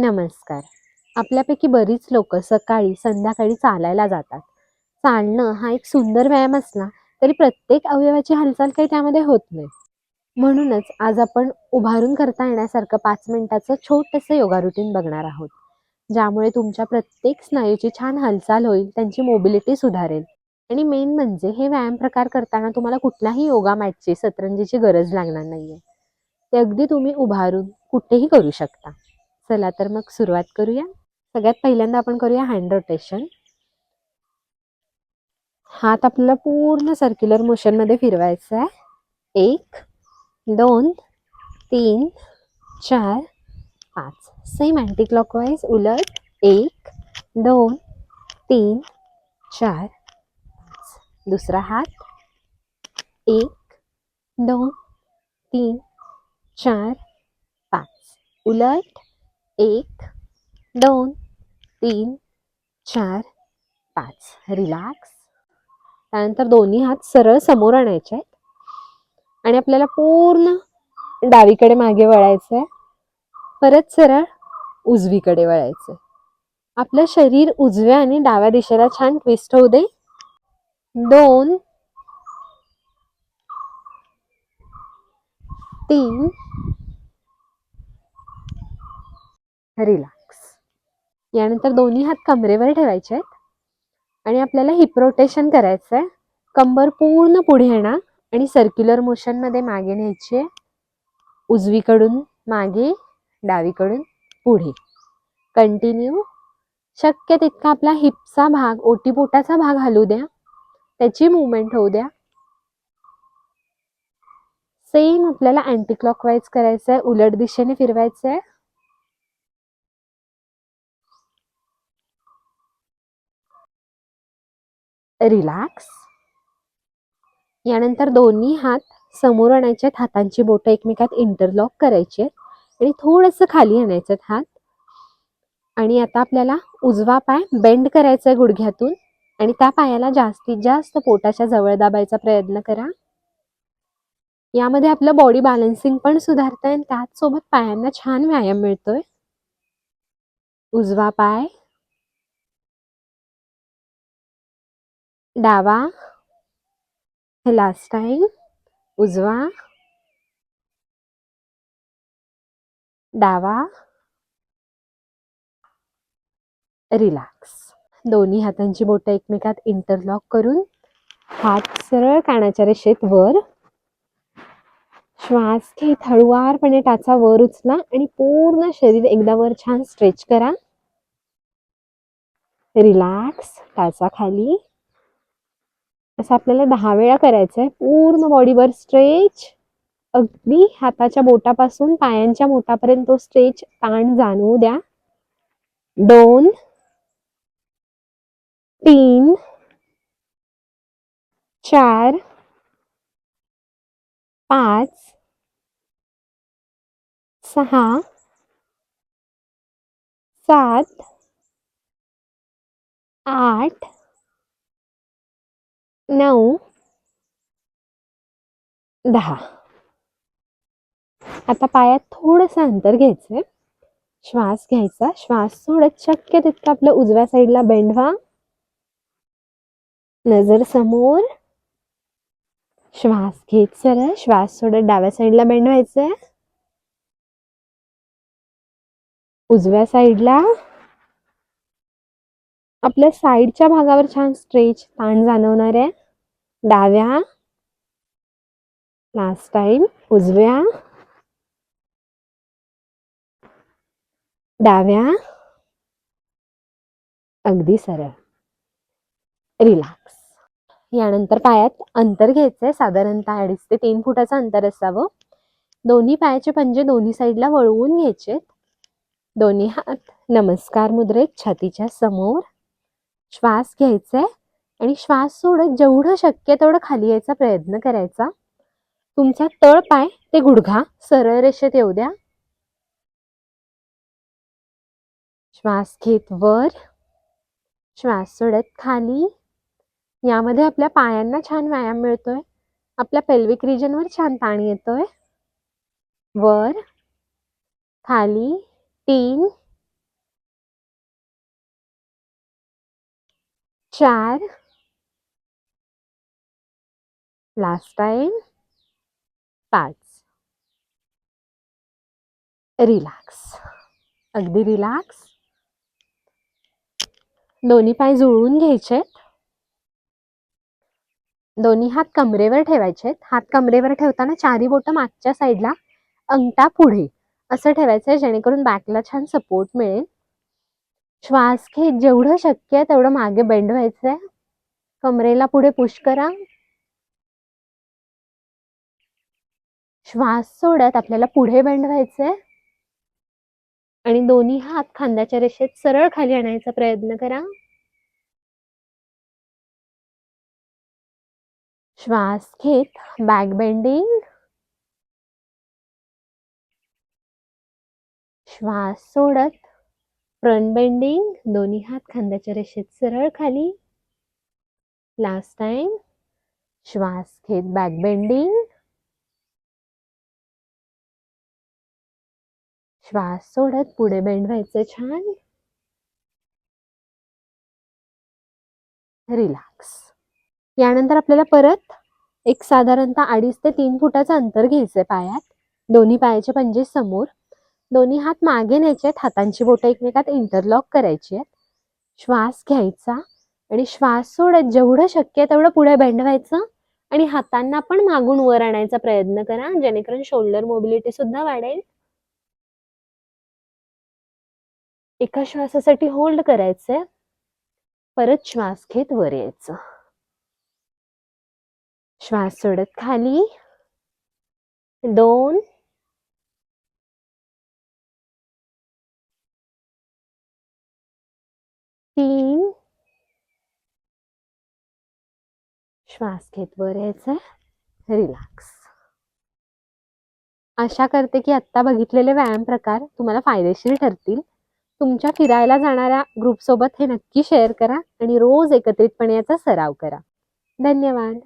नमस्कार. आपल्यापैकी बरीच लोक सकाळी संध्याकाळी चालायला जातात. चालणं हा एक सुंदर व्यायाम असला तरी प्रत्येक अवयवाची हालचाल काही त्यामध्ये होत नाही. म्हणूनच आज आपण उभारून करता येण्यासारखं पाच मिनिटाचं छोटंसं योगा रुटीन बघणार आहोत. ज्यामुळे तुमच्या प्रत्येक स्नायूची छान हालचाल होईल त्यांची मोबिलिटी सुधारेल. आणि मेन म्हणजे हे व्यायाम प्रकार करताना तुम्हाला कुठल्याही योगा मॅटची सतरंजीची गरज लागणार नाहीये. ते अगदी तुम्ही उभारून कुठेही करू शकता. चला तर मग सुरुवात करूया. सगळ्यात पहिल्यांदा आपण करूया हँड रोटेशन हात आपल्याला पूर्ण सर्क्युलर मोशनमध्ये फिरवायचा आहे. एक दोन तीन चार पाच. सेम अँटी क्लॉकवाईज उलट. एक दोन तीन चार पाच. दुसरा हात. एक दोन तीन चार पाच. उलट. एक दोन तीन चार पाच. रिलॅक्स त्यानंतर दोन्ही हात सरळ समोर आणायचे आहेत. आणि आपल्याला पूर्ण डावीकडे मागे वळायचं आहे. परत सरळ उजवीकडे वळायचं आपलं शरीर उजव्या आणि डाव्या दिशेला छान ट्विस्ट होऊ दे. दोन तीन रिलॅक्स यानंतर दोन्ही हात कमरेवर ठेवायचे आहेत. आणि आपल्याला हिप रोटेशन करायचं आहे. कंबर पूर्ण पुढे येणार आणि सर्क्युलर मोशनमध्ये मागे न्यायची. आहे उजवीकडून मागे डावीकडून पुढे. कंटिन्यू शक्य तितका आपला हिपचा भाग ओटीपोटाचा भाग हलू द्या. त्याची मुवमेंट होऊ द्या. सेम आपल्याला अँटी क्लॉकवाईज करायचं आहे उलट दिशेने फिरवायचं आहे रिलॅक्स यानंतर दोन्ही हात समोर आणायचे आहेत हातांची बोटं एकमेकात इंटरलॉक करायची. आहेत आणि थोडंसं खाली आणायचं आहेत हात. आणि आता आपल्याला उजवा पाय बेंड करायचा आहे गुडघ्यातून. आणि त्या पायाला जास्तीत जास्त पोटाच्या जवळ दाबायचा प्रयत्न करा. यामध्ये आपलं बॉडी बॅलन्सिंग पण सुधारतंय आणि त्याच सोबत पायांना छान व्यायाम मिळतोय. उजवा पाय डावा. लास्ट टाइम उजवा. डावा. रिलॅक्स दोन्ही हातांची बोटं एकमेकात इंटरलॉक करून हात सरळ कानाच्या रेषेत वर. श्वास घेत हळुवारपणे टाचा वर उचला आणि पूर्ण शरीर एकदा वर छान स्ट्रेच करा. रिलॅक्स टाचा खाली. असं आपल्याला दहा वेळा करायचं आहे पूर्ण बॉडीवर स्ट्रेच अगदी हाताच्या बोटापासून पायांच्या बोटापर्यंत तो स्ट्रेच ताण जाणवू द्या. दोन तीन चार पाच सहा सात आठ नऊ दहा. आता पायात थोडंसं अंतर घ्यायचंय. श्वास घ्यायचा. श्वास सोडत शक्य तितकं आपल्या उजव्या साईडला बेंडवा नजर समोर. श्वास घेत सरळ. श्वास सोडत डाव्या साईडला बेंडवायचंय उजव्या साईडला. आपल्या साईडच्या भागावर छान स्ट्रेच ताण जाणवणार. आहे डाव्या लास्ट टाइम उजव्या डाव्या अगदी सरळ. रिलॅक्स यानंतर पायात अंतर घ्यायचंय साधारणतः अडीच ते तीन फुटाचं अंतर असावं. दोन्ही पायाचे पंजे दोन्ही साईडला वळवून घ्यायचे. दोन्ही हात नमस्कार मुद्रेत छातीच्या समोर. श्वास घ्यायचा आहे आणि श्वास सोडत जेवढं शक्य तेवढं खाली यायचा प्रयत्न करायचा. तुमचा तळपाय ते गुडघा सरळ रेषेत येऊ द्या. श्वास घेत वर. श्वास सोडत खाली. यामध्ये आपल्या पायांना छान व्यायाम मिळतोय. आपल्या पेल्विक रिजनवर छान ताण येतोय. वर. खाली. तीन. चार. लास्ट टाइम पाच. रिलॅक्स अगदी रिलॅक्स दोन्ही पाय जुळवून घ्यायचे दोन्ही हात कमरेवर ठेवायचे हात कमरेवर ठेवताना चारी बोटं मागच्या साईडला अंगठा पुढे. असं ठेवायचंय जेणेकरून बॅकला छान सपोर्ट मिळेल. श्वास घेत जेवढं शक्य आहे तेवढं मागे बेंड व्हायचंय. कमरेला पुढे पुश करा. श्वास सोडत आपल्याला पुढे बेंड व्हायचंय आणि दोन्ही हात खांद्याच्या रेषेत सरळ खाली आणायचा प्रयत्न करा. श्वास घेत बॅक बेंडिंग श्वास सोडत फ्रंट बेंडिंग दोन्ही हात खांद्याच्या रेषेत सरळ खाली. लास्ट टाइम श्वास घेत बॅक बेंडिंग श्वास सोडत पुढे बेंडवायचे छान. रिलॅक्स यानंतर आपल्याला परत एक साधारणतः अडीच ते तीन फुटाचं अंतर घ्यायचंय पायात. दोन्ही पायाचे पंजे समोर. दोन्ही हात मागे न्यायचे आहेत हातांची बोटं एकमेकात इंटरलॉक करायची आहेत. श्वास घ्यायचा आणि श्वास सोडत जेवढं शक्य आहे तेवढं पुढे बेंडवायचं आणि हातांना पण मागून वर आणायचा प्रयत्न करा. जेणेकरून शोल्डर मोबिलिटी सुद्धा वाढेल. एका श्वासासाठी होल्ड करायचंय. परत श्वास घेत वर यायचं. श्वास सोडत खाली. दोन. तीन. श्वास घेत वर यायचंय. रिलॅक्स आशा करते की आत्ता बघितलेले व्यायाम प्रकार तुम्हाला फायदेशीर ठरतील. तुमच्या फिरायला जाणाऱ्या ग्रुपसोबत हे नक्की शेअर करा आणि रोज एकत्रितपणे याचा सराव करा. धन्यवाद.